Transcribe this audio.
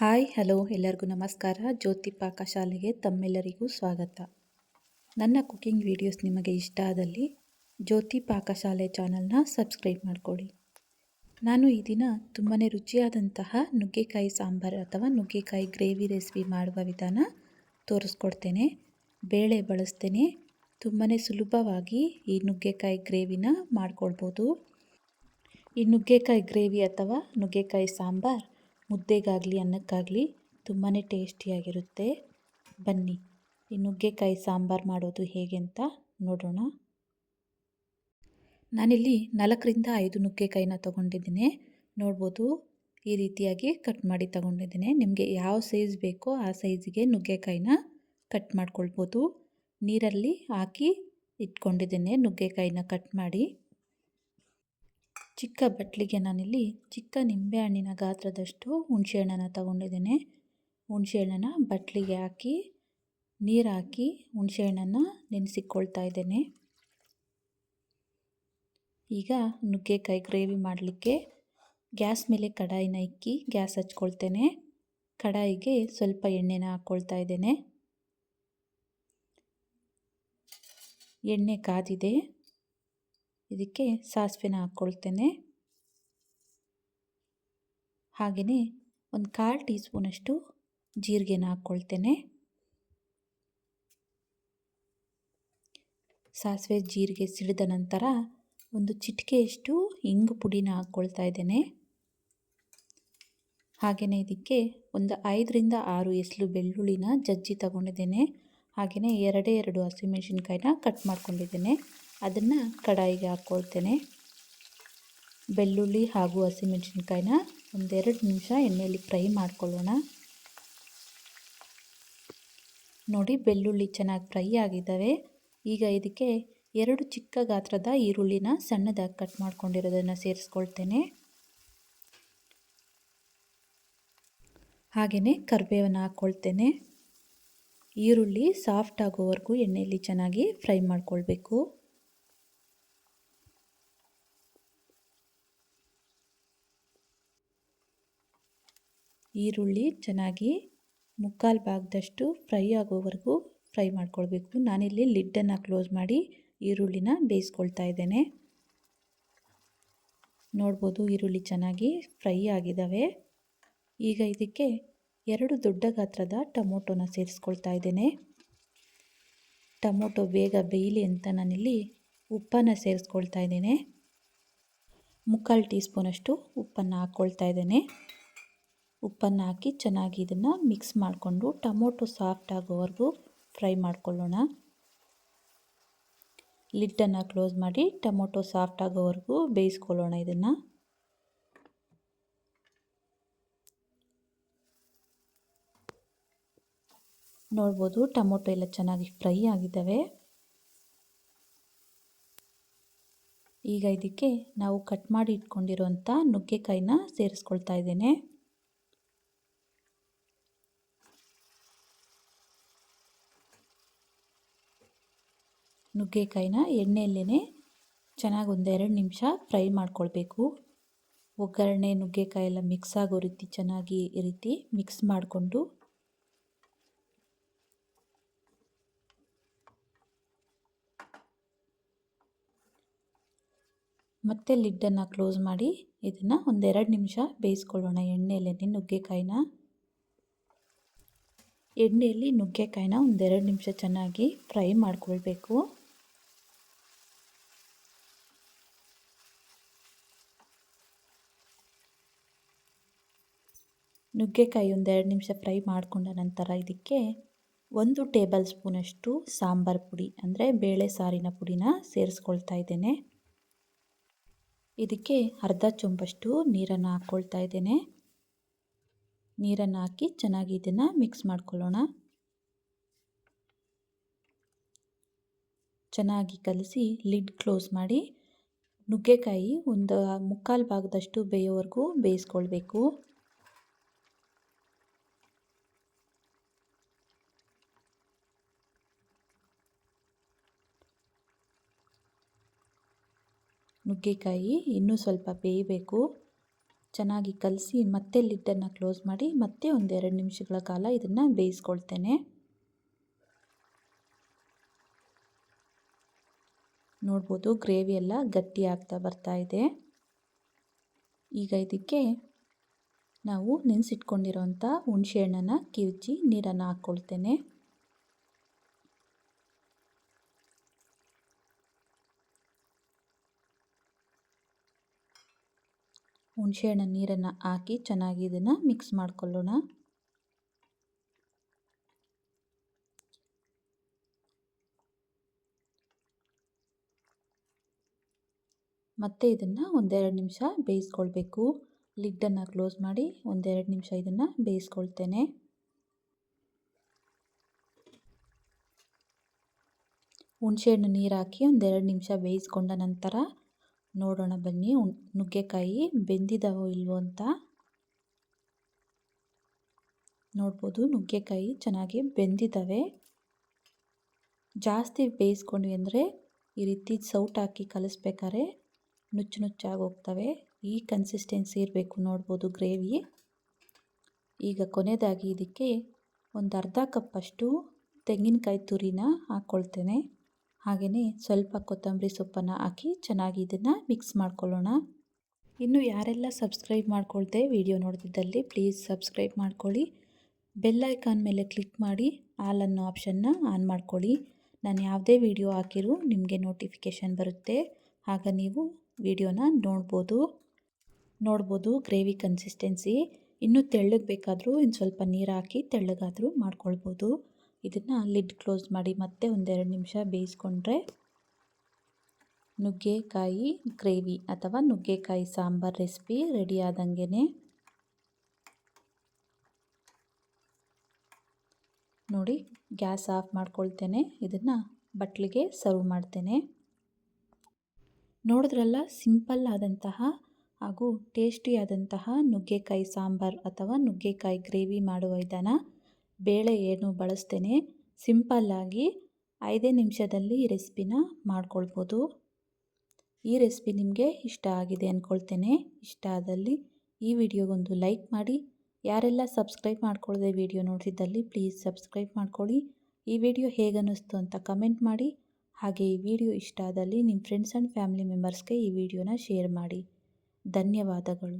Hi, hello, ಎಲ್ಲರಿಗೂ ನಮಸ್ಕಾರ. ಜ್ಯೋತಿ ಪಾಕಶಾಲೆಗೆ ತಮ್ಮೆಲ್ಲರಿಗೂ ಸ್ವಾಗತ. ನನ್ನ ಕುಕಿಂಗ್ ವಿಡಿಯೋಸ್ ನಿಮಗೆ ಇಷ್ಟ ಆದಲ್ಲಿ ಜ್ಯೋತಿ ಪಾಕಶಾಲೆ ಚಾನಲ್ನ ಸಬ್ಸ್ಕ್ರೈಬ್ ಮಾಡಿಕೊಳ್ಳಿ. ನಾನು ಈ ದಿನ ತುಂಬಾ ರುಚಿಯಾದಂತಹ ನುಗ್ಗೆಕಾಯಿ ಸಾಂಬಾರು ಅಥವಾ ನುಗ್ಗೆಕಾಯಿ ಗ್ರೇವಿ ರೆಸಿಪಿ ಮಾಡುವ ವಿಧಾನ ತೋರಿಸ್ಕೊಡ್ತೇನೆ. ಬೇಳೆ ಬಳಸ್ತೇನೆ. ತುಂಬಾ ಸುಲಭವಾಗಿ ಈ ನುಗ್ಗೆಕಾಯಿ ಗ್ರೇವಿನ ಮಾಡ್ಕೊಳ್ಬೋದು. ಈ ನುಗ್ಗೆಕಾಯಿ ಗ್ರೇವಿ ಅಥವಾ ನುಗ್ಗೆಕಾಯಿ ಸಾಂಬಾರು ಮುದ್ದೆಗಾಗಲಿ, ಅನ್ನಕ್ಕಾಗಲಿ ತುಂಬಾ ಟೇಸ್ಟಿಯಾಗಿರುತ್ತೆ. ಬನ್ನಿ, ಈ ನುಗ್ಗೆಕಾಯಿ ಸಾಂಬಾರು ಮಾಡೋದು ಹೇಗೆ ಅಂತ ನೋಡೋಣ. ನಾನಿಲ್ಲಿ ನಾಲ್ಕರಿಂದ ಐದು ನುಗ್ಗೆಕಾಯಿನ ತೊಗೊಂಡಿದ್ದೀನಿ. ನೋಡ್ಬೋದು, ಈ ರೀತಿಯಾಗಿ ಕಟ್ ಮಾಡಿ ತಗೊಂಡಿದ್ದೀನಿ. ನಿಮಗೆ ಯಾವ ಸೈಜ್ ಬೇಕೋ ಆ ಸೈಜಿಗೆ ನುಗ್ಗೆಕಾಯಿನ ಕಟ್ ಮಾಡ್ಕೊಳ್ಬೋದು. ನೀರಲ್ಲಿ ಹಾಕಿ ಇಟ್ಕೊಂಡಿದ್ದೇನೆ ನುಗ್ಗೆಕಾಯಿನ ಕಟ್ ಮಾಡಿ. ಚಿಕ್ಕ ಬಟ್ಲಿಗೆ ನಾನಿಲ್ಲಿ ಚಿಕ್ಕ ನಿಂಬೆಹಣ್ಣಿನ ಗಾತ್ರದಷ್ಟು ಹುಣಸೆಹಣ್ಣನ್ನು ತಗೊಂಡಿದ್ದೇನೆ. ಹುಣಸೆಹಣ್ಣನ್ನು ಬಟ್ಲಿಗೆ ಹಾಕಿ, ನೀರು ಹಾಕಿ ಹುಣಸೆಹಣ್ಣನ್ನು ನೆನೆಸಿಕೊಳ್ತಾ ಇದ್ದೇನೆ. ಈಗ ನುಗ್ಗೆಕಾಯಿ ಗ್ರೇವಿ ಮಾಡಲಿಕ್ಕೆ ಗ್ಯಾಸ್ ಮೇಲೆ ಕಡಾಯಿನ ಇಕ್ಕಿ ಗ್ಯಾಸ್ ಹಚ್ಕೊಳ್ತೇನೆ. ಕಡಾಯಿಗೆ ಸ್ವಲ್ಪ ಎಣ್ಣೆನ ಹಾಕ್ಕೊಳ್ತಾ ಇದ್ದೇನೆ. ಎಣ್ಣೆ ಕಾದಿದೆ. ಇದಕ್ಕೆ ಸಾಸಿವೆನ ಹಾಕ್ಕೊಳ್ತೇನೆ ಹಾಗೆಯೇ ಒಂದು ಕಾಲು ಟೀ ಸ್ಪೂನಷ್ಟು ಜೀರಿಗೆನ ಹಾಕ್ಕೊಳ್ತೇನೆ ಸಾಸಿವೆ ಜೀರಿಗೆ ಸಿಡಿದ ನಂತರ ಒಂದು ಚಿಟಿಕೆಯಷ್ಟು ಇಂಗು ಪುಡಿನ ಹಾಕ್ಕೊಳ್ತಾ ಇದ್ದೇನೆ. ಹಾಗೆಯೇ ಇದಕ್ಕೆ ಒಂದು ಐದರಿಂದ ಆರು ಎಸಲು ಬೆಳ್ಳುಳ್ಳಿನ ಜಜ್ಜಿ ತಗೊಂಡಿದ್ದೇನೆ. ಹಾಗೆಯೇ ಎರಡೇ ಎರಡು ಹಸಿಮೆಣಸಿನ್ಕಾಯಿನ ಕಟ್ ಮಾಡ್ಕೊಂಡಿದ್ದೇನೆ. ಅದನ್ನು ಕಡಾಯಿಗೆ ಹಾಕ್ಕೊಳ್ತೇನೆ ಬೆಳ್ಳುಳ್ಳಿ ಹಾಗೂ ಹಸಿಮೆಣಸಿನ್ಕಾಯಿನ ಒಂದೆರಡು ನಿಮಿಷ ಎಣ್ಣೆಯಲ್ಲಿ ಫ್ರೈ ಮಾಡ್ಕೊಳ್ಳೋಣ. ನೋಡಿ ಬೆಳ್ಳುಳ್ಳಿ ಚೆನ್ನಾಗಿ ಫ್ರೈ ಆಗಿದ್ದಾವೆ. ಈಗ ಇದಕ್ಕೆ ಎರಡು ಚಿಕ್ಕ ಗಾತ್ರದ ಈರುಳ್ಳಿನ ಸಣ್ಣದಾಗಿ ಕಟ್ ಮಾಡ್ಕೊಂಡಿರೋದನ್ನು ಸೇರಿಸ್ಕೊಳ್ತೇನೆ. ಹಾಗೆಯೇ ಕರಿಬೇವನ್ನು ಹಾಕ್ಕೊಳ್ತೇನೆ ಈರುಳ್ಳಿ ಸಾಫ್ಟ್ ಆಗೋವರೆಗೂ ಎಣ್ಣೆಯಲ್ಲಿ ಚೆನ್ನಾಗಿ ಫ್ರೈ ಮಾಡ್ಕೊಳ್ಬೇಕು. ಈರುಳ್ಳಿ ಚೆನ್ನಾಗಿ ಮುಕ್ಕಾಲು ಭಾಗದಷ್ಟು ಫ್ರೈ ಆಗೋವರೆಗೂ ಫ್ರೈ ಮಾಡ್ಕೊಳ್ಬೇಕು. ನಾನಿಲ್ಲಿ ಲಿಡ್ಡನ್ನು ಕ್ಲೋಸ್ ಮಾಡಿ ಈರುಳ್ಳಿನ ಬೇಯಿಸ್ಕೊಳ್ತಾ ಇದ್ದೇನೆ. ನೋಡ್ಬೋದು ಈರುಳ್ಳಿ ಚೆನ್ನಾಗಿ ಫ್ರೈ ಆಗಿದ್ದಾವೆ. ಈಗ ಇದಕ್ಕೆ ಎರಡು ದೊಡ್ಡ ಗಾತ್ರದ ಟೊಮೊಟೊನ ಸೇರಿಸ್ಕೊಳ್ತಾ ಇದ್ದೇನೆ. ಟೊಮೊಟೊ ಬೇಗ ಬೇಯಲಿ ಅಂತ ನಾನಿಲ್ಲಿ ಉಪ್ಪನ್ನು ಸೇರಿಸ್ಕೊಳ್ತಾ ಇದ್ದೇನೆ. ಮುಕ್ಕಾಲು ಟೀ ಸ್ಪೂನಷ್ಟು ಉಪ್ಪನ್ನು ಹಾಕ್ಕೊಳ್ತಾ ಇದ್ದೇನೆ. ಉಪ್ಪನ್ನು ಹಾಕಿ ಚೆನ್ನಾಗಿ ಇದನ್ನು ಮಿಕ್ಸ್ ಮಾಡಿಕೊಂಡು ಟೊಮೊಟೊ ಸಾಫ್ಟ್ ಆಗೋವರೆಗೂ ಫ್ರೈ ಮಾಡ್ಕೊಳ್ಳೋಣ. ಲಿಡ್ಡನ್ನು ಕ್ಲೋಸ್ ಮಾಡಿ ಟೊಮೊಟೊ ಸಾಫ್ಟ್ ಆಗೋವರೆಗೂ ಬೇಯಿಸ್ಕೊಳ್ಳೋಣ ಇದನ್ನು. ನೋಡ್ಬೋದು ಟೊಮೊಟೊ ಎಲ್ಲ ಚೆನ್ನಾಗಿ ಫ್ರೈ ಆಗಿದ್ದಾವೆ. ಈಗ ಇದಕ್ಕೆ ನಾವು ಕಟ್ ಮಾಡಿ ಇಟ್ಕೊಂಡಿರುವಂಥ ನುಗ್ಗೆಕಾಯಿನ ಸೇರಿಸ್ಕೊಳ್ತಾ ಇದ್ದೇನೆ. ನುಗ್ಗೆಕಾಯಿನ ಎಣ್ಣೆಯಲ್ಲೇ ಚೆನ್ನಾಗಿ ಒಂದೆರಡು ನಿಮಿಷ ಫ್ರೈ ಮಾಡ್ಕೊಳ್ಬೇಕು. ಒಗ್ಗರಣೆ, ನುಗ್ಗೆಕಾಯಿ ಎಲ್ಲ ಮಿಕ್ಸ್ ಆಗೋ ರೀತಿ ಚೆನ್ನಾಗಿ ಈ ರೀತಿ ಮಿಕ್ಸ್ ಮಾಡಿಕೊಂಡು ಮತ್ತೆ ಲಿಡ್ಡನ್ನು ಕ್ಲೋಸ್ ಮಾಡಿ ಇದನ್ನು ಒಂದೆರಡು ನಿಮಿಷ ಬೇಯಿಸ್ಕೊಳ್ಳೋಣ ಎಣ್ಣೆಯಲ್ಲಿ ನುಗ್ಗೆಕಾಯಿನ. ಎಣ್ಣೆಯಲ್ಲಿ ನುಗ್ಗೆಕಾಯಿನ ಒಂದೆರಡು ನಿಮಿಷ ಚೆನ್ನಾಗಿ ಫ್ರೈ ಮಾಡ್ಕೊಳ್ಬೇಕು. ನುಗ್ಗೆಕಾಯಿ ಒಂದೆರಡು ನಿಮಿಷ ಫ್ರೈ ಮಾಡಿಕೊಂಡ ನಂತರ ಇದಕ್ಕೆ ಒಂದು ಟೇಬಲ್ ಸ್ಪೂನಷ್ಟು ಸಾಂಬಾರು ಪುಡಿ, ಅಂದರೆ ಬೇಳೆ ಸಾರಿನ ಪುಡಿನ ಸೇರಿಸ್ಕೊಳ್ತಾ ಇದ್ದೇನೆ. ಇದಕ್ಕೆ ಅರ್ಧ ಚೊಂಬಷ್ಟು ನೀರನ್ನು ಹಾಕ್ಕೊಳ್ತಾ ಇದ್ದೇನೆ. ನೀರನ್ನು ಹಾಕಿ ಚೆನ್ನಾಗಿ ಇದನ್ನು ಮಿಕ್ಸ್ ಮಾಡ್ಕೊಳ್ಳೋಣ. ಚೆನ್ನಾಗಿ ಕಲಸಿ ಲಿಡ್ ಕ್ಲೋಸ್ ಮಾಡಿ ನುಗ್ಗೆಕಾಯಿ ಒಂದು ಮುಕ್ಕಾಲು ಭಾಗದಷ್ಟು ಬೇಯೋವರೆಗೂ ಬೇಯಿಸ್ಕೊಳ್ಬೇಕು. ನುಗ್ಗೆಕಾಯಿ ಇನ್ನೂ ಸ್ವಲ್ಪ ಬೇಯಬೇಕು. ಚೆನ್ನಾಗಿ ಕಲಸಿ ಮತ್ತೆ ಲಿಡ್ಡನ್ನು ಕ್ಲೋಸ್ ಮಾಡಿ ಮತ್ತೆ ಒಂದೆರಡು ನಿಮಿಷಗಳ ಕಾಲ ಇದನ್ನು ಬೇಯಿಸ್ಕೊಳ್ತೇನೆ. ನೋಡ್ಬೋದು ಗ್ರೇವಿ ಎಲ್ಲ ಗಟ್ಟಿ ಆಗ್ತಾ ಬರ್ತಾ ಇದೆ. ಈಗ ಇದಕ್ಕೆ ನಾವು ನೆನೆಸಿಟ್ಕೊಂಡಿರೋಂಥ ಹುಣಸೆಹಣ್ಣನ್ನು ಕಿವುಚಿ ನೀರನ್ನು ಹಾಕ್ಕೊಳ್ತೇನೆ. ಹುಣಸೆಹಣ್ಣ ನೀರನ್ನು ಹಾಕಿ ಚೆನ್ನಾಗಿ ಇದನ್ನು ಮಿಕ್ಸ್ ಮಾಡ್ಕೊಳ್ಳೋಣ. ಮತ್ತೆ ಇದನ್ನು ಒಂದೆರಡು ನಿಮಿಷ ಬೇಯಿಸ್ಕೊಳ್ಬೇಕು. ಲಿಡ್ಡನ್ನು ಕ್ಲೋಸ್ ಮಾಡಿ ಒಂದೆರಡು ನಿಮಿಷ ಇದನ್ನು ಬೇಯಿಸ್ಕೊಳ್ತೇನೆ. ಹುಣಸೆಹಣ್ಣು ನೀರು ಹಾಕಿ ಒಂದೆರಡು ನಿಮಿಷ ಬೇಯಿಸ್ಕೊಂಡ ನಂತರ ನೋಡೋಣ ಬನ್ನಿ. ನುಗ್ಗೆಕಾಯಿ ಬೆಂದಿದಾವೋ ಇಲ್ವೋ ಅಂತ. ನೋಡ್ಬೋದು ನುಗ್ಗೆಕಾಯಿ ಚೆನ್ನಾಗಿ ಬೆಂದಿದ್ದಾವೆ ಜಾಸ್ತಿ ಬೇಯಿಸ್ಕೊಂಡ್ವಿ ಅಂದರೆ ಈ ರೀತಿ ಸೌಟ್ ಹಾಕಿ ಕಲಿಸ್ಬೇಕಾದ್ರೆ ನುಚ್ಚು ನುಚ್ಚಾಗಿ ಹೋಗ್ತವೆ. ಈ ಕನ್ಸಿಸ್ಟೆನ್ಸಿ ಇರಬೇಕು ನೋಡ್ಬೋದು ಗ್ರೇವಿ. ಈಗ ಕೊನೆಯದಾಗಿ ಇದಕ್ಕೆ ಒಂದು ಅರ್ಧ ಕಪ್ಪಷ್ಟು ತೆಂಗಿನಕಾಯಿ ತುರಿನ ಹಾಕ್ಕೊಳ್ತೇನೆ ಹಾಗೆಯೇ ಸ್ವಲ್ಪ ಕೊತ್ತಂಬರಿ ಸೊಪ್ಪನ್ನು ಹಾಕಿ ಚೆನ್ನಾಗಿ ಇದನ್ನು ಮಿಕ್ಸ್ ಮಾಡ್ಕೊಳ್ಳೋಣ. ಇನ್ನು ಯಾರೆಲ್ಲ ಸಬ್ಸ್ಕ್ರೈಬ್ ಮಾಡ್ಕೊಳ್ದೆ ವಿಡಿಯೋ ನೋಡ್ತಿದ್ದಲ್ಲಿ ಪ್ಲೀಸ್ ಸಬ್ಸ್ಕ್ರೈಬ್ ಮಾಡ್ಕೊಳ್ಳಿ. ಬೆಲ್ ಐಕಾನ್ ಮೇಲೆ ಕ್ಲಿಕ್ ಮಾಡಿ ಆಲ್ ಅನ್ನೋ ಆಪ್ಷನ್ನ ಆನ್ ಮಾಡ್ಕೊಳ್ಳಿ. ನಾನು ಯಾವುದೇ ವಿಡಿಯೋ ಹಾಕಿರೂ ನಿಮಗೆ ನೋಟಿಫಿಕೇಷನ್ ಬರುತ್ತೆ. ಆಗ ನೀವು ವಿಡಿಯೋನ ನೋಡ್ಬೋದು. ನೋಡ್ಬೋದು ಗ್ರೇವಿ ಕನ್ಸಿಸ್ಟೆನ್ಸಿ. ಇನ್ನೂ ತೆಳ್ಳಗೆ ಬೇಕಾದರೂ ಇನ್ನು ಸ್ವಲ್ಪ ನೀರು ಹಾಕಿ ತೆಳ್ಳಗಾದರೂ ಮಾಡ್ಕೊಳ್ಬೋದು. ಇದನ್ನು ಲಿಡ್ ಕ್ಲೋಸ್ ಮಾಡಿ ಮತ್ತೆ ಒಂದೆರಡು ನಿಮಿಷ ಬೇಯಿಸ್ಕೊಂಡ್ರೆ ನುಗ್ಗೆಕಾಯಿ ಗ್ರೇವಿ ಅಥವಾ ನುಗ್ಗೆಕಾಯಿ ಸಾಂಬಾರ್ ರೆಸಿಪಿ ರೆಡಿ ಆದಂಗೆ ನೋಡಿ, ಗ್ಯಾಸ್ ಆಫ್ ಮಾಡ್ಕೊಳ್ತೇನೆ. ಇದನ್ನು ಬಟ್ಲಿಗೆ ಸರ್ವ್ ಮಾಡ್ತೇನೆ. ನೋಡಿದ್ರಲ್ಲ, ಸಿಂಪಲ್ ಆದಂತಹ ಹಾಗೂ ಟೇಸ್ಟಿಯಾದಂತಹ ನುಗ್ಗೆಕಾಯಿ ಸಾಂಬಾರ್ ಅಥವಾ ನುಗ್ಗೆಕಾಯಿ ಗ್ರೇವಿ ಮಾಡುವ ವಿಧಾನ. ಬೇಳೆ ಏನು ಬಳಸ್ತೇನೆ ಸಿಂಪಲ್ಲಾಗಿ ಐದೇ ನಿಮಿಷದಲ್ಲಿ ಈ ರೆಸಿಪಿನ ಮಾಡ್ಕೊಳ್ಬೋದು. ಈ ರೆಸಿಪಿ ನಿಮಗೆ ಇಷ್ಟ ಆಗಿದೆ ಅಂದ್ಕೊಳ್ತೇನೆ ಇಷ್ಟ ಆದಲ್ಲಿ ಈ ವಿಡಿಯೋಗೊಂದು ಲೈಕ್ ಮಾಡಿ. ಯಾರೆಲ್ಲ ಸಬ್ಸ್ಕ್ರೈಬ್ ಮಾಡ್ಕೊಳ್ಳದೆ ವಿಡಿಯೋ ನೋಡ್ತಿದ್ದಲ್ಲಿ ಪ್ಲೀಸ್ ಸಬ್ಸ್ಕ್ರೈಬ್ ಮಾಡ್ಕೊಳ್ಳಿ. ಈ ವಿಡಿಯೋ ಹೇಗನ್ನಿಸ್ತು ಅಂತ ಕಮೆಂಟ್ ಮಾಡಿ. ಹಾಗೆ ಈ ವಿಡಿಯೋ ಇಷ್ಟ ಆದಲ್ಲಿ ನಿಮ್ಮ ಫ್ರೆಂಡ್ಸ್ ಆ್ಯಂಡ್ ಫ್ಯಾಮಿಲಿ ಮೆಂಬರ್ಸ್ಗೆ ಈ ವಿಡಿಯೋನ ಶೇರ್ ಮಾಡಿ. ಧನ್ಯವಾದಗಳು.